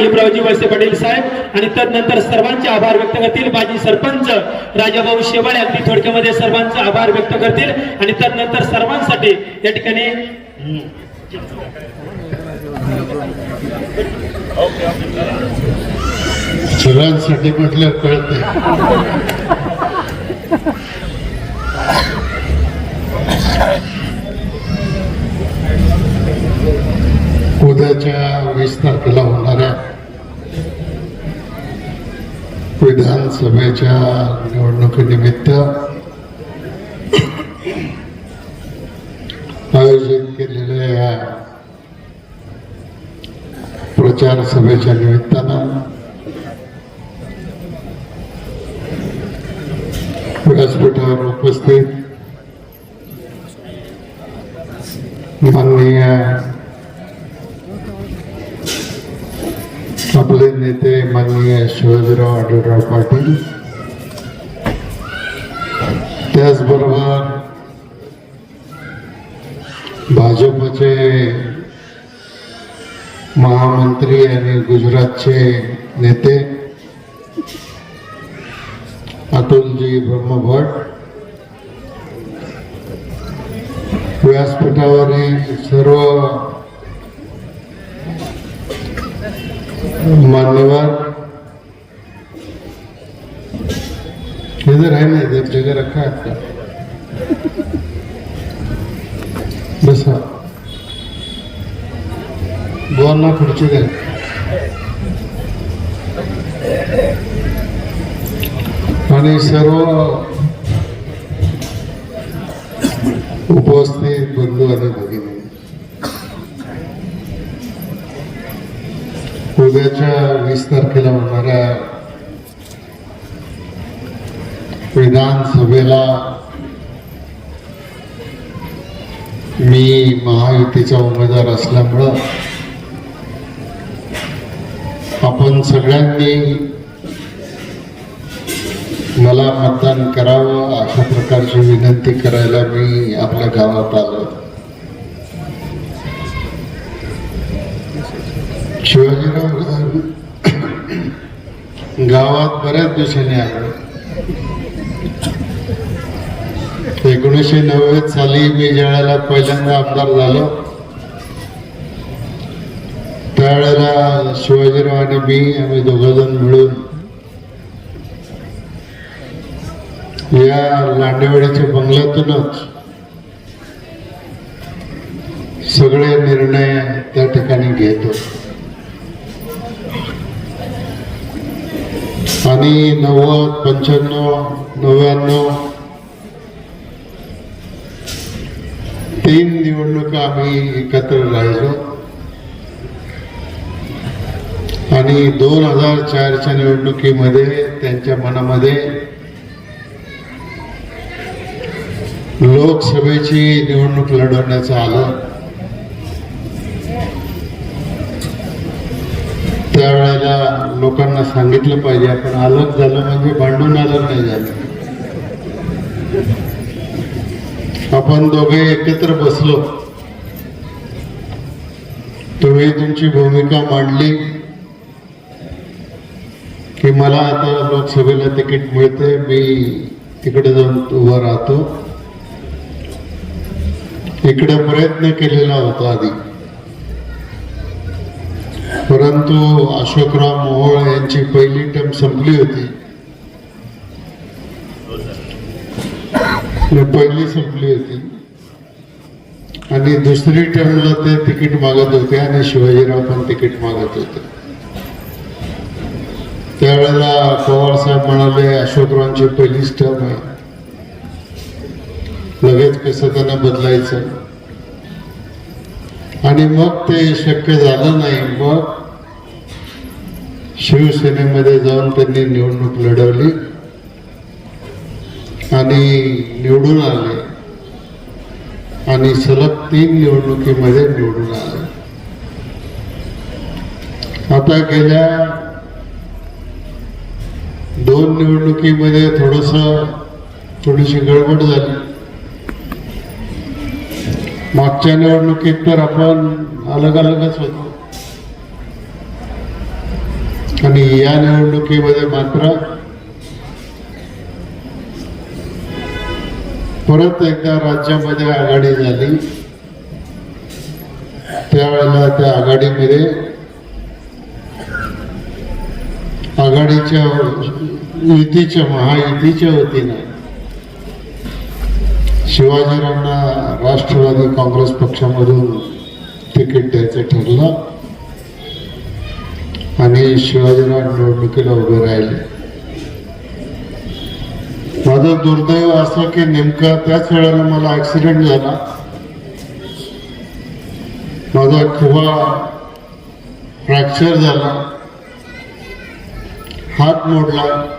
दिलीपरावजी वळसे पाटील साहेब आणि तदनंतर सर्वांचे आभार व्यक्त करतील. माजी सरपंच राजाभाऊ शेवाळे अगदी थोडक्यामध्ये सर्वांचे आभार व्यक्त करतील. आणि तदनंतर सर्वांसाठी या ठिकाणी सर्वांसाठी म्हटलं कळत नाही. उद्याच्या वीस तारखेला होणाऱ्या विधानसभेच्या निवडणुकीनिमित्त आयोजित केलेल्या या प्रचार सभेच्या निमित्तानं. व्यासपीठावर उपस्थित माननीय आपले नेते माननीय शिवाजीराव आढळराव पाटील. त्याचबरोबर भाजपचे महामंत्री आणि गुजरातचे नेते अतुलजी ब्रह्मभट व्यासपीठावरील सर्व मान्यवर इधर आहे ना इधर जगह रखा है आपका बसा बोलना खुर्ची दे आणि सर्व उपस्थित बंधू आणि भगिनी उद्याच्या वीस तारखेला होणाऱ्या विधानसभेला मी महायुतीचा उमेदवार असल्यामुळं आपण सगळ्यांनी मला मतदान करावं अशा प्रकारची विनंती करायला मी आपल्या गावात आलो. शिवाजीराव गावात बऱ्याच दिवसांनी आलो. एकोणीसशे नव्वद साली मी ज्यावेळेला पहिल्यांदा आमदार झालो त्यावेळेला शिवाजीराव आणि मी आम्ही दोघंजण मिळून या लांडेवाडीच्या बंगल्यातूनच सगळे निर्णय त्या ठिकाणी घेतो आणि नव्वद पंच्याण्णव नव्याण्णव तीन निवडणुका आम्ही एकत्र लढलो. आणि दोन हजार चारच्या निवडणुकीमध्ये त्यांच्या मनामध्ये लोकसभेची निवडणूक लढवण्याचं आलं. त्यावेळेला लोकांना सांगितलं पाहिजे आपण अलग झालं म्हणजे भांडून आलं नाही झालं. आपण दोघे एकत्र बसलो. तुम्ही तुमची भूमिका मांडली. की मला आता लोकसभेला तिकीट मिळते मी तिकडे जाऊन उभा राहतो. इकडे प्रयत्न केलेला होता आधी. परंतु अशोकराव मोहोळ यांची पहिली टर्म संपली होती. हे पहिली संपली होती. आणि दुसरी टर्मला ते तिकीट मागत होते आणि शिवाजीराव पण तिकीट मागत होते. त्यावेळेला पवार साहेब म्हणाले अशोकरावांची पहिलीच टर्म आहे. लगेच कसं त्यांना बदलायचं. आणि मग ते शक्य झालं नाही. मग शिवसेनेमध्ये जाऊन त्यांनी निवडणूक लढवली. आणि निवडून आले. आणि सलग तीन निवडणुकीमध्ये निवडून आले. आता गेल्या दोन निवडणुकीमध्ये थोडस थोडीशी गडबड झाली. मागच्या निवडणुकीत तर आपण अलग अलगच होतो. आणि या निवडणुकीमध्ये मात्र परत एकदा राज्यामध्ये आघाडी झाली. त्यावेळेला त्या आघाडीमध्ये आघाडीच्या युतीच्या महायुतीच्या वतीनं शिवाजीरावांना राष्ट्रवादी काँग्रेस पक्षामधून तिकीट द्यायचं ठरलं. आणि शिवाजीराव निवडणुकीला उभे राहिले. माझं दुर्दैव असं की नेमका त्याच वेळेला मला ऍक्सिडेंट झाला. माझा खुवा फ्रॅक्चर झाला. हात मोडला.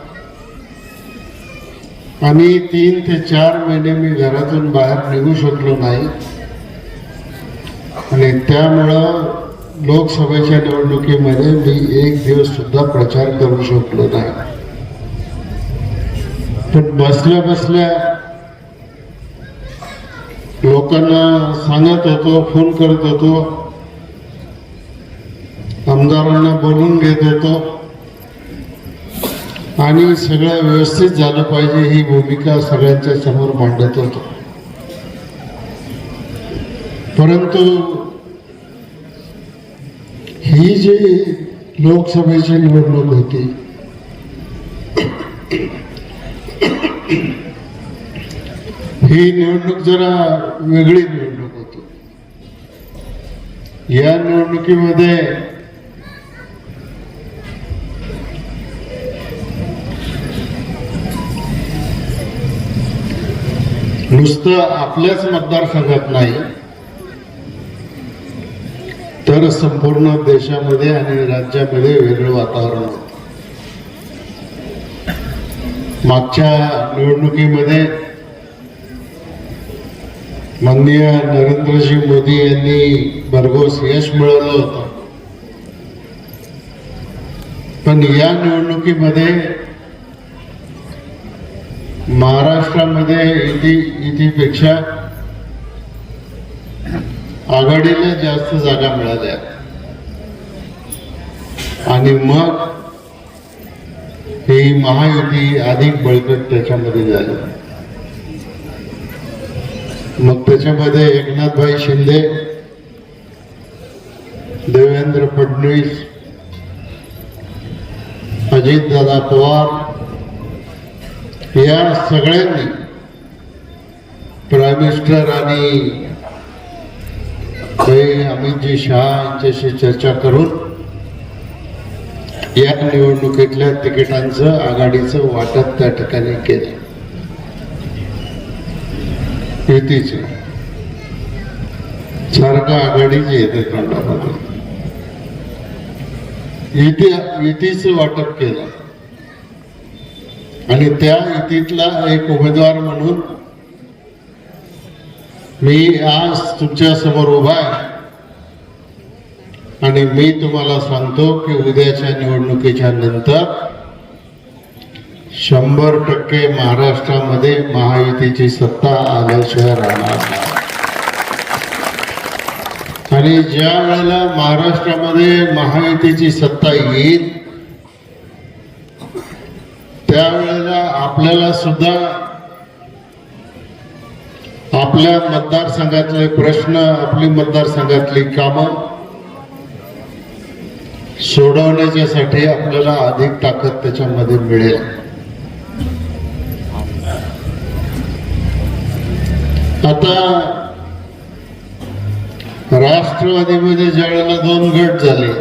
आणि तीन ते चार महिने मी घरातून बाहेर निघू शकलो नाही. आणि त्यामुळं लोकसभेच्या निवडणुकीमध्ये मी एक दिवस सुद्धा प्रचार करू शकलो नाही. पण बसल्या बसल्या लोकांना सांगत होतो फोन करत होतो. आमदारांना बोलून घेत होतो. आणि सगळं व्यवस्थित झालं पाहिजे ही भूमिका सगळ्यांच्या समोर मांडत होतो. परंतु ही जी लोकसभेची निवडणूक होती ही निवडणूक जरा वेगळी निवडणूक होती. या निवडणुकीमध्ये नुसतं आपल्याच मतदारसंघात नाही तर संपूर्ण देशामध्ये आणि राज्यामध्ये वेगळं वातावरण होतं. मागच्या निवडणुकीमध्ये माननीय नरेंद्रजी मोदी यांनी भरघोस यश मिळवलं होतं. पण या निवडणुकीमध्ये महाराष्ट्रामध्ये इति युतीपेक्षा आघाडीला जास्त जागा मिळाल्या. आणि मग ते महायुती अधिक बळकट त्याच्यामध्ये झाली. मग त्याच्यामध्ये एकनाथभाई शिंदे देवेंद्र फडणवीस अजितदादा पवार या सगळ्यांनी प्राईम मिनिस्टर आणि अमितजी शहा यांच्याशी चर्चा करून या निवडणुकीतल्या तिकिटांचं आघाडीचं वाटप त्या ठिकाणी केलं. युतीचे. सारखं आघाडीचे येते तोंडामध्ये. युती युतीचं वाटप केलं. आणि त्या युतीतला एक उमेदवार म्हणून मी आज तुमच्यासमोर उभा आहे. आणि मी तुम्हाला सांगतो की उद्याच्या निवडणुकीच्या नंतर शंभर टक्के महाराष्ट्रामध्ये महायुतीची सत्ता आल्याशिवाय राहणार आणि ज्या वेळेला महाराष्ट्रामध्ये महायुतीची सत्ता येईल त्यावेळेला आपल्याला सुद्धा आपल्या मतदारसंघातले प्रश्न आपली मतदारसंघातली कामं सोडवण्याच्यासाठी आपल्याला अधिक ताकद त्याच्यामध्ये मिळेल. आता राष्ट्रवादीमध्ये ज्यावेळेला दोन गट झाले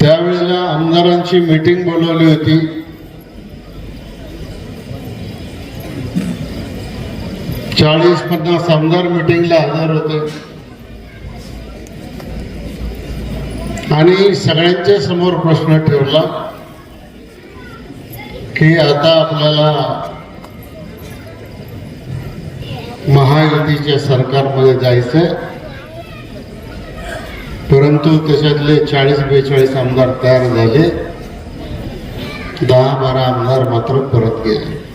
त्यावेळेला आमदारांची मीटिंग बोलवली होती. चाळीस पन्नास आमदार मीटिंगला हजर होते. आणि सगळ्यांच्या समोर प्रश्न ठेवला की आता आपल्याला महायुतीच्या सरकारमध्ये जायचंय. परंतु त्याच्यातले चाळीस बेचाळीस आमदार तयार झाले. दहा बारा आमदार मात्र परत गेले.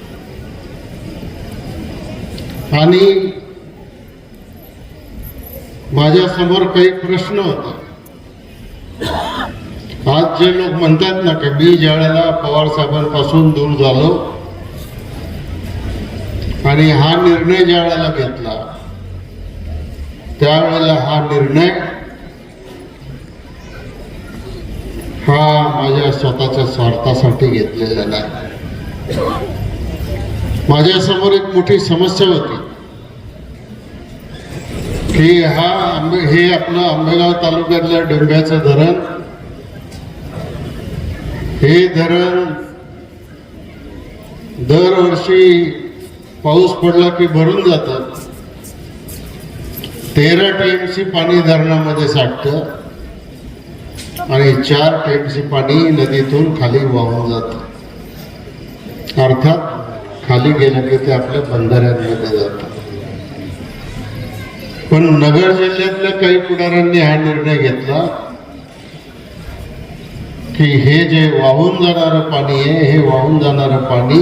आणि माझ्यासमोर काही प्रश्न होते. आज जे लोक म्हणतात ना की मी ज्या वेळेला पवार साहेबांपासून दूर झालो आणि हा निर्णय ज्या वेळेला घेतला त्यावेळेला हा निर्णय हा माझ्या स्वतःच्या स्वार्थासाठी घेतलेला नाही. माझ्यासमोर एक मोठी समस्या होती की हा आंबे हे आपलं आंबेगाव तालुक्यातलं डोंब्याचं धरण हे धरण दरवर्षी पाऊस पडला की भरून जातात तेरा टीएमसी पाणी धरणामध्ये साठतं आणि चार टीएमसी पाणी नदीतून खाली वाहून जातं. अर्थात खाली गेलं की ते आपल्या बंधाऱ्यांमध्ये जातं. पण नगर जिल्ह्यातल्या काही पुढाऱ्यांनी हा निर्णय घेतला. की हे जे वाहून जाणारं पाणी आहे हे वाहून जाणारं पाणी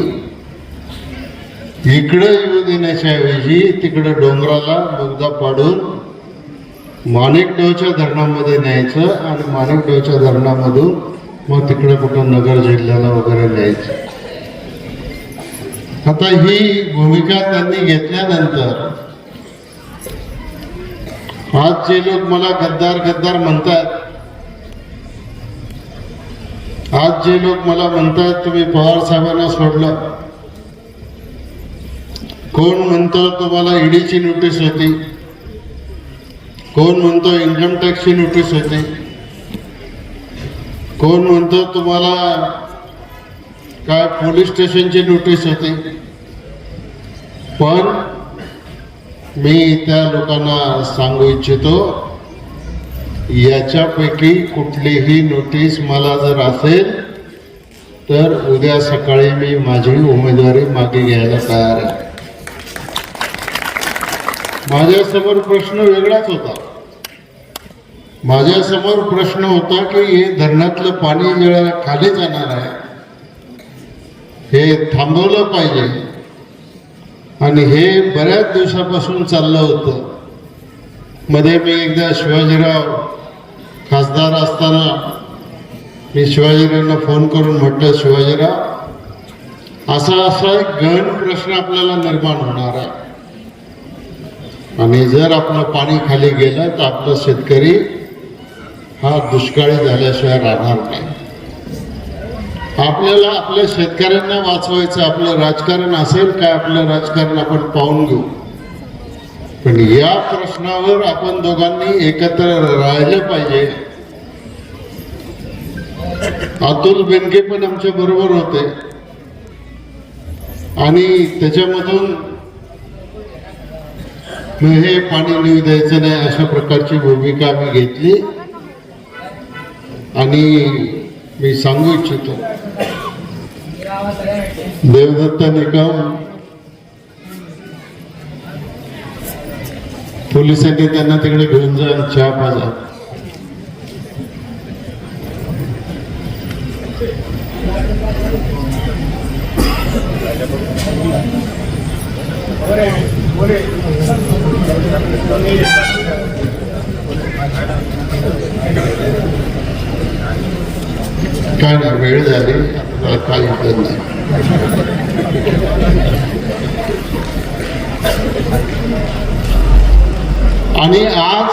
इकडं येऊ देण्याच्या ऐवजी तिकडं डोंगराला बोगदा पाडून माणिकडोच्या धरणामध्ये न्यायचं आणि माणिकडोच्या धरणामधून मग तिकडं कुठं नगर जिल्ह्याला वगैरे न्यायचं. आता ही भूमिका त्यांनी घेतल्यानंतर आज जे लोक मला गद्दार गद्दार म्हणतात आज जे लोक मला म्हणतात तुम्ही पवार साहेबांना सोडलं. कोण म्हणतो तुम्हाला ईडीची नोटीस होती? कोण म्हणतो इन्कम टॅक्सची नोटीस होती? कोण म्हणतो तुम्हाला काय पोलीस स्टेशनची नोटीस होती? पण मी त्या लोकांना सांगू इच्छितो याच्यापैकी कुठलीही नोटीस मला जर असेल तर उद्या सकाळी मी माझी उमेदवारी मागे घ्यायला तयार आहे. माझ्यासमोर प्रश्न वेगळाच होता. माझ्यासमोर प्रश्न होता की हे धरणातलं पाणी वेळा वेळेला खाली जाणार आहे. हे थांबवलं पाहिजे. आणि हे बऱ्याच दिवसापासून चाललं होतं. मध्ये मी एकदा शिवाजीराव खासदार असताना मी शिवाजीरावांना फोन करून म्हटलं शिवाजीराव असा असा एक गहन प्रश्न आपल्याला निर्माण होणार आहे. आणि जर आपलं पाणी खाली गेलं तर आपला शेतकरी हा दुष्काळी झाल्याशिवाय राहणार नाही. आपल्याला आपल्या शेतकऱ्यांना वाचवायचं आपलं राजकारण असेल काय आपलं राजकारण आपण पाहून घेऊ. पण या प्रश्नावर आपण दोघांनी एकत्र राहिलं पाहिजे. अतुल बेनके पण आमच्या बरोबर होते. आणि त्याच्यामधून हे पाणी लिहू द्यायचं नाही अशा प्रकारची भूमिका आम्ही घेतली. आणि मी सांगू इच्छितो. देवदत्त निकम पोलिसांनी त्यांना तिकडे घेऊन जा आणि चहा पाजा. काय नाही वेळ झाली. आपल्याला आणि आज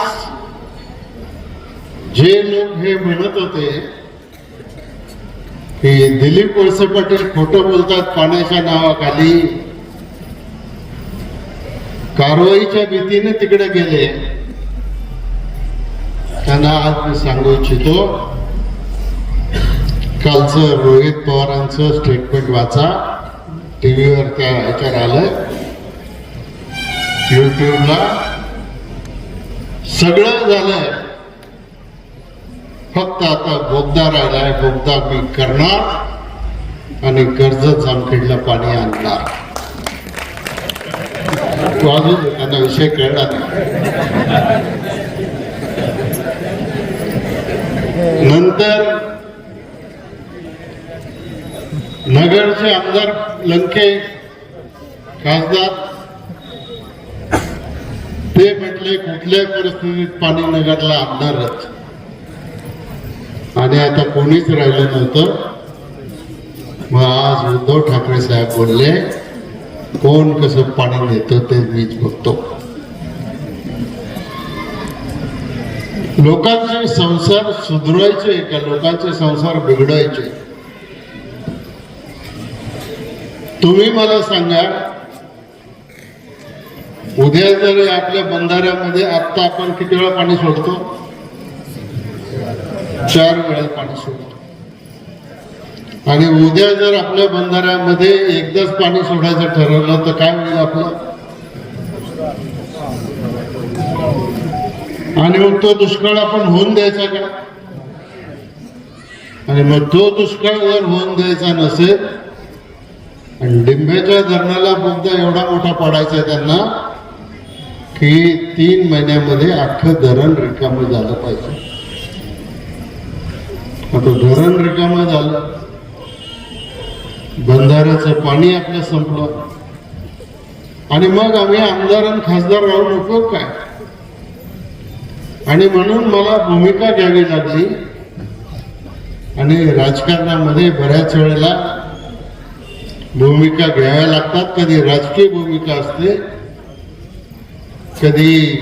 जे लोक हे म्हणत होते की दिलीप वळसे पाटील खोटं बोलतात पाण्याच्या नावाखाली कारवाईच्या भीतीने तिकडे गेले. त्यांना आज मी सांगू इच्छितो कालचं रोहित पवारांचं स्टेटमेंट वाचा. टीव्हीवर त्या ह्याच्यावर आलं. युट्यूबला सगळं झालंय. फक्त आता बोगदा राहिलाय बोगदा मी करणार आणि कर्जत जामखेडला पाणी आणणार. तो अजून त्यांना विषय कळला नंतर नगरचे आमदार लंके खासदार ते म्हटले कुठल्याही परिस्थितीत पाणी नगरला आणणारच आणि आता कोणीच राहिलं नव्हतं. मग आज उद्धव ठाकरे साहेब बोलले कोण कसं पाणी नेतं ते मीच बघतो. लोकांचे संसार सुधरवायचे का? लोकांचे संसार बिघडवायचे तुम्ही मला सांगा उद्या जर आपल्या बंधाऱ्यामध्ये आत्ता आपण किती वेळा पाणी सोडतो? चार वेळा पाणी सोडतो. आणि उद्या जर आपल्या बंधाऱ्यामध्ये एकदाच पाणी सोडायचं ठरवलं तर काय होईल आपलं? आणि मग तो दुष्काळ आपण होऊन द्यायचा का? आणि मग तो दुष्काळ जर होऊन द्यायचा नसेल आणि डिंब्याच्या धरणाला बोगदा एवढा मोठा पडायचा आहे त्यांना की तीन महिन्यामध्ये अख्खं धरण रिकामं झालं पाहिजे. आता धरण रिकामं झालं बंधाऱ्याचं पाणी आपलं संपलं. आणि मग आम्ही आमदार आणि खासदार राहून नको काय? आणि म्हणून मला भूमिका घ्यावी लागली. आणि राजकारणामध्ये बऱ्याच वेळेला भूमिका घ्याव्या लागतात. कधी राजकीय भूमिका असते कधी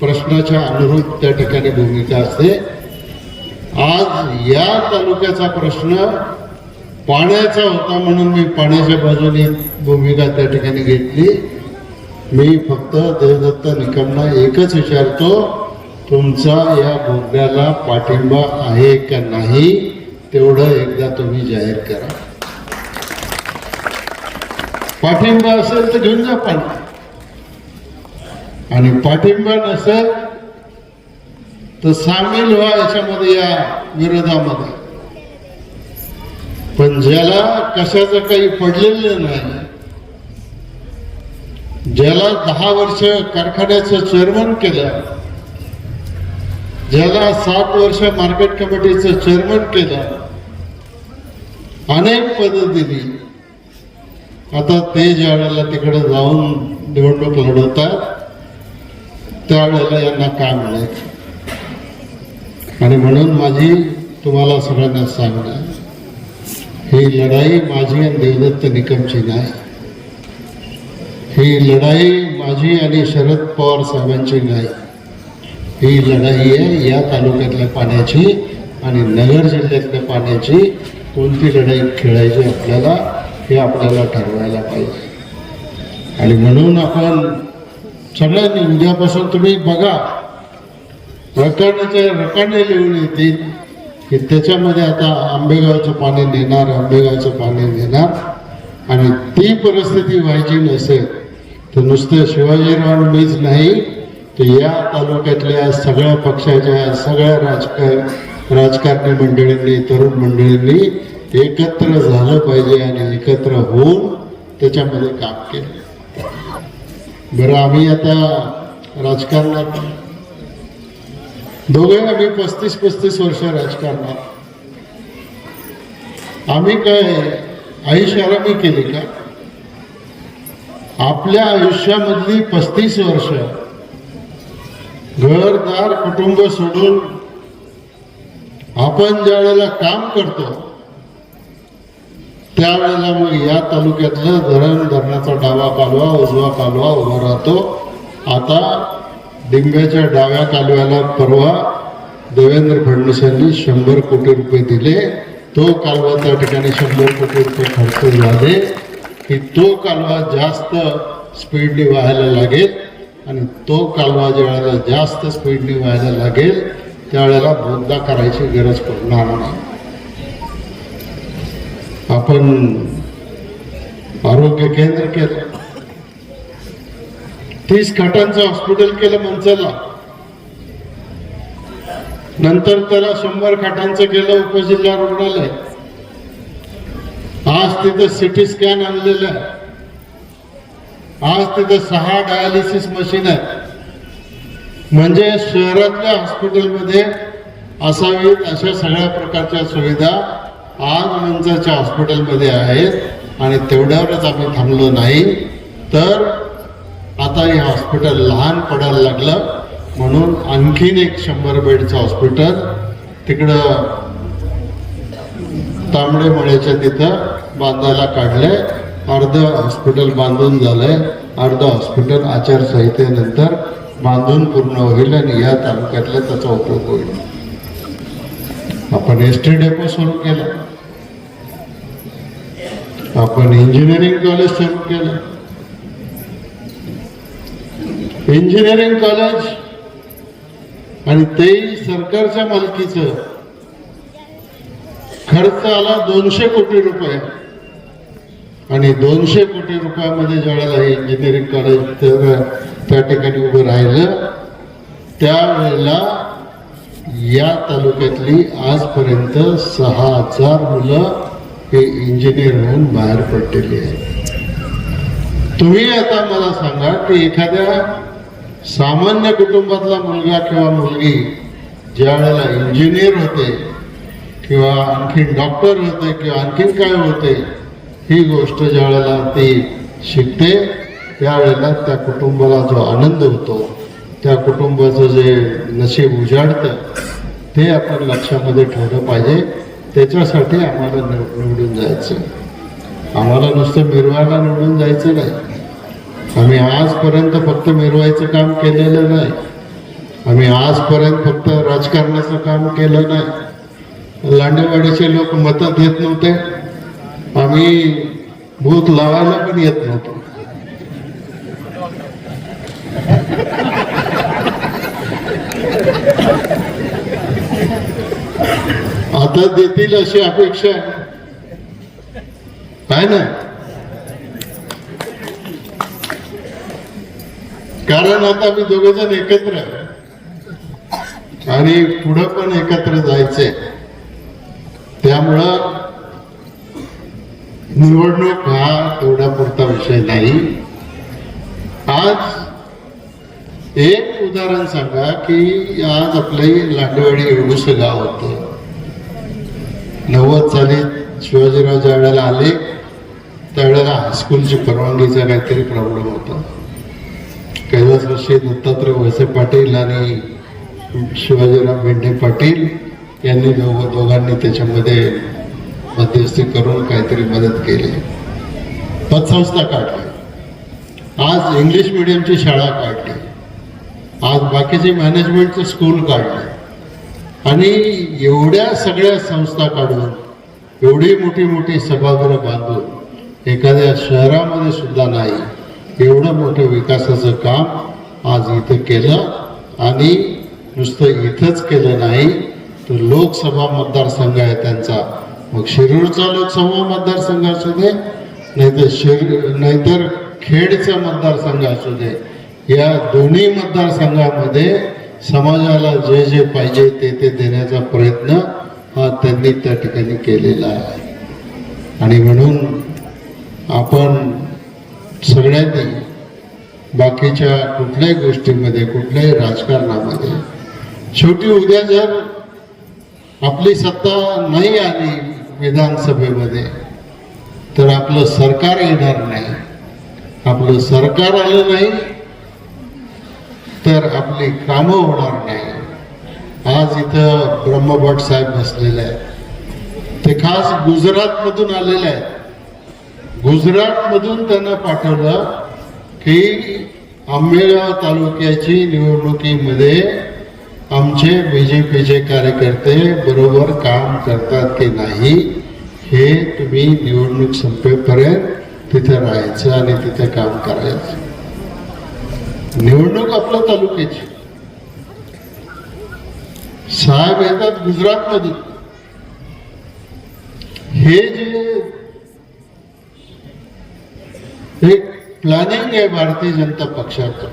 प्रश्नाच्या अनुरूप त्या ठिकाणी भूमिका असते. आज या तालुक्याचा प्रश्न पाण्याचा होता म्हणून मी पाण्याच्या बाजूने भूमिका त्या ठिकाणी घेतली. मी फक्त देवदत्त निकमना एकच विचारतो तुमचा या बोगद्याला पाठिंबा आहे का नाही? तेवढं एकदा तुम्ही जाहीर करा. पाठिंबा असेल तर घेऊन जा पाणी. आणि पाठिंबा नसेल तर सामील व्हा याच्यामध्ये या विरोधामध्ये. पण ज्याला कशाचं काही पडलेलं नाही ज्याला दहा वर्ष कारखान्याचं चेअरमन केलं ज्याला सात वर्ष मार्केट कमिटीचं चेअरमन केलं अनेक पदं दिली आता ते ज्या वेळेला तिकडे जाऊन निवडणूक लढवतात त्यावेळेला यांना काय मिळायचं आणि म्हणून माझी तुम्हाला सगळ्यांना सांगणं ही लढाई माझी आणि देवदत्त निकमची नाही. ही लढाई माझी आणि शरद पवार साहेबांची नाही. ही लढाई आहे या तालुक्यातल्या पाण्याची आणि नगर जिल्ह्यातल्या पाण्याची. कोणती लढाई खेळायची आपल्याला हे आपल्याला ठरवायला पाहिजे. आणि म्हणून आपण सगळ्यांनी उद्यापासून तुम्ही बघा. रकाण्याचे रकाने लिहून येतील. की त्याच्यामध्ये आता आंबेगावचं पाणी नेणार आंबेगावचं पाणी नेणार. आणि ती परिस्थिती व्हायची नसेल तर नुसतं शिवाजीराव मीच नाही तर या तालुक्यातल्या सगळ्या पक्षाच्या सगळ्या राजकार राजकारणी मंडळींनी तरुण मंडळींनी एकत्र झालं पाहिजे आणि एकत्र होऊन त्याच्यामध्ये काम केलं. बरं आम्ही आता राजकारणात दोघे आम्ही पस्तीस पस्तीस वर्ष राजकारणात. आम्ही काय आयुष्यारामी केली का? आपल्या आयुष्यामधली पस्तीस वर्ष घरदार कुटुंब सोडून आपण ज्या वेळेला काम करतो त्यावेळेला मग या तालुक्यातलं धरण धरणाचा डावा कालवा उजवा कालवा उभा राहतो. आता डिंब्याच्या डाव्या कालव्याला परवा देवेंद्र फडणवीस यांनी शंभर कोटी रुपये दिले. तो कालवा त्या ठिकाणी शंभर कोटी रुपये खर्च झाले. की तो कालवा जास्त स्पीडने व्हायला लागेल आणि तो कालवा ज्या वेळेला जास्त स्पीडने व्हायला लागेल त्यावेळेला बोगदा करायची गरज पडणार नाही. आपण आरोग्य केंद्र केलं. तीस खाटांचं हॉस्पिटल केलं मनसेला. नंतर त्याला शंभर खाटांचं केलं उपजिल्हा रुग्णालय. आज तिथं सिटी स्कॅन आणलेलं आहे. आज तिथं सहा डायालिसिस मशीन आहेत. म्हणजे शहरातल्या हॉस्पिटलमध्ये असावीत अशा सगळ्या प्रकारच्या सुविधा आज मंचाच्या हॉस्पिटलमध्ये आहेत आणि तेवढ्यावरच आम्ही थांबलो नाही तर आता हे हॉस्पिटल लहान पडायला लागलं. म्हणून आणखीन एक शंभर बेडचं हॉस्पिटल तिकडं तांबडे मळ्याच्या तिथं बांधायला काढलंय. अर्ध हॉस्पिटल बांधून झालंय. अर्ध हॉस्पिटल आचारसंहितेनंतर बांधून पूर्ण होईल आणि या तालुक्यातला त्याचा उपयोग होईल. आपण एस टी डेपो सुरू केला. आपण इंजिनिअरिंग कॉलेज सुरू केलं. इंजिनिअरिंग कॉलेज आणि ते सरकारच्या मालकीचं खर्च आला दोनशे कोटी रुपये. आणि दोनशे कोटी रुपयामध्ये ज्यावेळेला हे इंजिनिअरिंग कॉलेज तर त्या ठिकाणी उभं राहिलं त्यावेळेला या तालुक्यातली आजपर्यंत सहा हजार मुलं हे इंजिनियर होऊन बाहेर पडलेले आहे. तुम्ही आता मला सांगा की एखाद्या सामान्य कुटुंबातला मुलगा किंवा मुलगी ज्या वेळेला इंजिनियर होते किंवा आणखीन डॉक्टर होते किंवा आणखीन काय होते ही गोष्ट ज्या वेळेला ती शिकते त्यावेळेला त्या कुटुंबाला जो आनंद होतो त्या कुटुंबाचं जे नशीब उजाडतं ते आपण लक्षामध्ये ठेवलं पाहिजे. त्याच्यासाठी आम्हाला निवडून जायचं. आम्हाला नुसतं मिरवायला निवडून जायचं नाही. आम्ही आजपर्यंत फक्त मिरवायचं काम केलेलं नाही. आम्ही आजपर्यंत फक्त राजकारणाचं काम केलं नाही. लांडेवाडीचे लोक मतं देत नव्हते. आम्ही भूत लावायला पण येत नव्हतो. आता देतील अशी अपेक्षा आहे. ना? कारण आता आम्ही दोघे जण एकत्र आणि पुढं पण एकत्र जायचंय. त्यामुळं निवडणूक हा तेवढा पुरता विषय नाही. आज एक उदाहरण सांगा की आज आपले लांडवाडी एवढंसं गाव होतं. नव्वद साली शिवाजीराव ज्या वेळेला आले त्यावेळेला हायस्कूलची परवानगीचा काहीतरी प्रॉब्लेम होता. कैलास वर्षी दत्तात्रय वळसे पाटील आणि शिवाजीराव भेंडे पाटील यांनी दोघ दोघांनी त्याच्यामध्ये मध्यस्थी करून काहीतरी मदत केली. पतसंस्था काढली. आज इंग्लिश मिडियमची शाळा काढली. आज बाकीचे मॅनेजमेंटचं स्कूल काढलं. आणि एवढ्या सगळ्या संस्था काढून एवढी मोठी मोठी सभागृह बांधून एखाद्या शहरामध्ये सुद्धा नाही एवढं मोठं विकासाचं काम आज इथं केलं आणि नुसतं इथंच केलं नाही तर लोकसभा मतदारसंघ आहे त्यांचा. मग शिरूरचा लोकसभा मतदारसंघ असू दे नाहीतर शिर नाहीतर खेडचा मतदारसंघ असू दे या दोन्ही मतदारसंघामध्ये समाजाला जे जे पाहिजे ते ते देण्याचा प्रयत्न हा त्यांनी त्या ठिकाणी केलेला आहे. आणि म्हणून आपण सगळ्यांनी बाकीच्या कुठल्याही गोष्टीमध्ये कुठल्याही राजकारणामध्ये शेवटी उद्या जर आपली सत्ता नाही आली विधानसभेमध्ये तर आपलं सरकार येणार नाही. आपलं सरकार आलं नाही तर आपली कामं होणार नाही. आज इथं ब्रह्मभट साहेब बसलेले आहेत. ते खास गुजरातमधून आलेले आहेत. गुजरातमधून त्यांना पाठवलं की आंबेगाव तालुक्याची निवडणुकीमध्ये आमचे बी जे पीचे कार्यकर्ते बरोबर काम करतात की नाही हे तुम्ही निवडणूक संपेपर्यंत तिथे राहायचं आणि तिथे काम करायचं. निवडणूक आपल्या तालुक्याची. साहेब येतात गुजरातमधून हे जे एक प्लॅनिंग आहे भारतीय जनता पक्षाचं.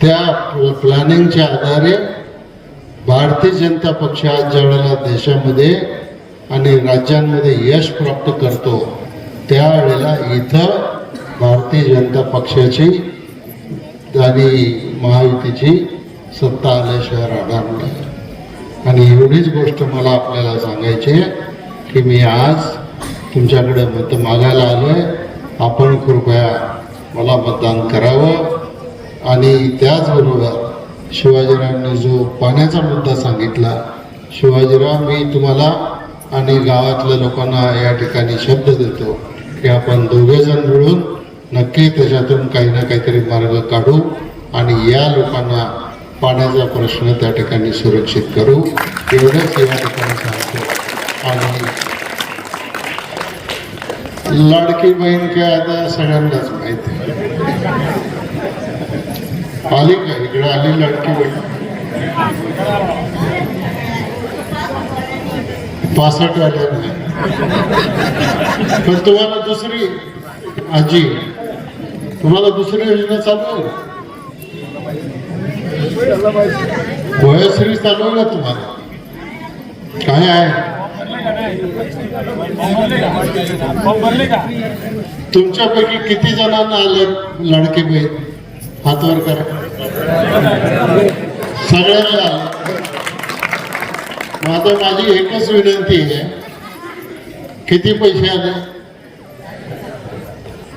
त्या प्लॅनिंगच्या आधारे भारतीय जनता पक्ष आज ज्या वेळेला देशामध्ये आणि राज्यांमध्ये यश प्राप्त करतो त्यावेळेला इथं भारतीय जनता पक्षाची आणि महायुतीची सत्ता आल्याशिवाय राहणार नाही. आणि एवढीच गोष्ट मला आपल्याला सांगायची की मी आज तुमच्याकडे मत मागायला आलो आहे आपण कृपया मला मतदान करावं. आणि त्याचबरोबर शिवाजीरावांनी जो पाण्याचा मुद्दा सांगितला शिवाजीराव मी तुम्हाला आणि गावातल्या लोकांना या ठिकाणी शब्द देतो की आपण दोघेजण मिळून नक्की त्याच्यातून काही ना काहीतरी मार्ग काढू आणि या लोकांना पाण्याचा प्रश्न त्या ठिकाणी सुरक्षित करू. एवढंच या ठिकाणी सांगतो. आणि लाडकी बहीण काय आता सगळ्यांनाच माहिती आली का इकडे? आली लाडकी बहीण? पासष्ट वाल्यांना पण तुम्हाला दुसरी आजी तुम्हाला दुसरी योजना चालू आहे? वयश्री चालू आहे तुम्हाला? काय आहे? तुमच्यापैकी किती जणांना आले लडके बहीण? हातवर करा. सगळ्यांना आले. आता माझी एकच विनंती आहे. किती पैसे आले?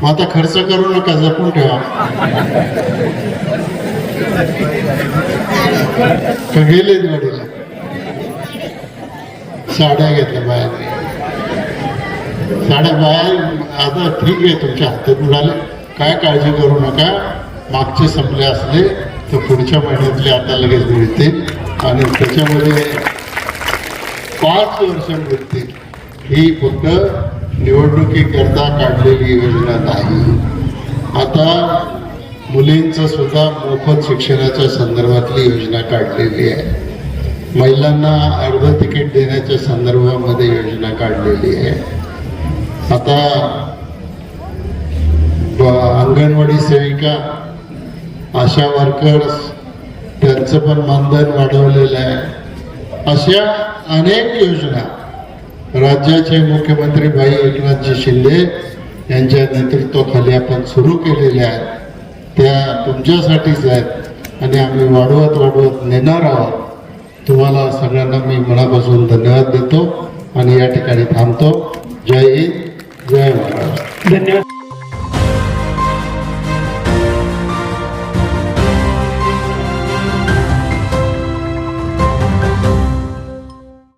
मग आता खर्च करू नका जपून ठेवा. का गेले साड्या घेतल्या बाहेर. साड्या बाया आता ठीक आहे तुमच्या हातात मिळाले काय काळजी करू नका. मागचे संपले असले तर पुढच्या महिन्यातले आता लगेच मिळतील. आणि त्याच्यामध्ये पाच वर्ष मिळतील. ही फक्त निवडणुकीकरता काढलेली योजना नाही. आता मुलींचं सुद्धा मोफत शिक्षणाच्या संदर्भातली योजना काढलेली आहे. महिलांना अर्ध तिकीट देण्याच्या संदर्भामध्ये योजना काढलेली आहे. आता अंगणवाडी सेविका आशा वर्कर्स त्यांचं पण मानधन वाढवलेलं आहे. अशा अनेक योजना राज्याचे मुख्यमंत्री भाई एकनाथजी शिंदे यांच्या नेतृत्वाखाली आपण सुरू केलेल्या आहेत. त्या तुमच्यासाठीच आहेत आणि आम्ही वाढवत वाढवत नेणार आहोत. तुम्हाला सगळ्यांना मी मनापासून धन्यवाद देतो आणि या ठिकाणी थांबतो. जय हिंद जय महाराष्ट्र. धन्यवाद.